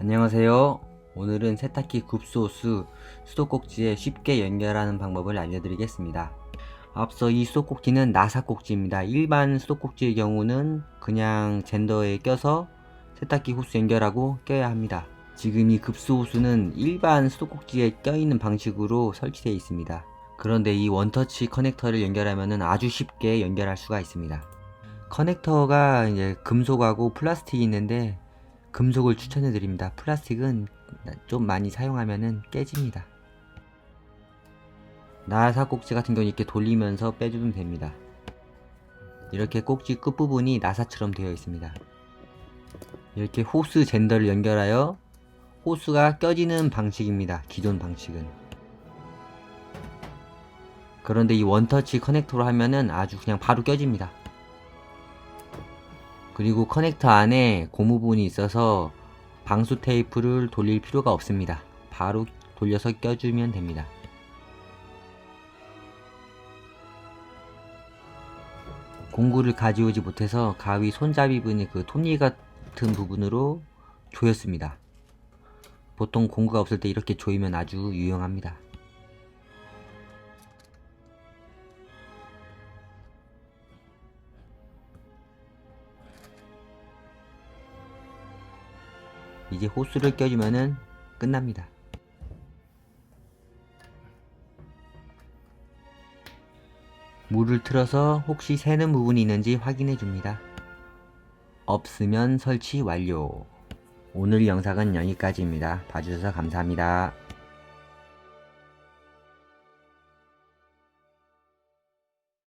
안녕하세요. 오늘은 세탁기 굽소스 수도꼭지에 쉽게 연결하는 방법을 알려드리겠습니다. 앞서 이 수도꼭지는 나사 꼭지입니다. 일반 수도꼭지의 경우는 그냥 젠더에 껴서 세탁기 호스 연결하고 껴야 합니다. 지금 이 급소호수는 일반 수도꼭지에 껴있는 방식으로 설치되어 있습니다. 그런데 이 원터치 커넥터를 연결하면 아주 쉽게 연결할 수가 있습니다. 커넥터가 이제 금속하고 플라스틱이 있는데 금속을 추천해 드립니다. 플라스틱은 좀 많이 사용하면 깨집니다. 나사 꼭지 같은 경우는 이렇게 돌리면서 빼주면 됩니다. 이렇게 꼭지 끝부분이 나사처럼 되어 있습니다. 이렇게 호스 젠더를 연결하여 호스가 껴지는 방식입니다. 기존 방식은. 그런데 이 원터치 커넥터로 하면은 아주 그냥 바로 껴집니다. 그리고 커넥터 안에 고무분이 있어서 방수 테이프를 돌릴 필요가 없습니다. 바로 돌려서 껴주면 됩니다. 공구를 가져오지 못해서 가위 손잡이분이 그 톱니 같은 부분으로 조였습니다. 보통 공구가 없을 때 이렇게 조이면 아주 유용합니다. 이제 호스를 껴주면은 끝납니다. 물을 틀어서 혹시 새는 부분이 있는지 확인해 줍니다. 없으면 설치 완료. 오늘 영상은 여기까지입니다. 봐주셔서 감사합니다.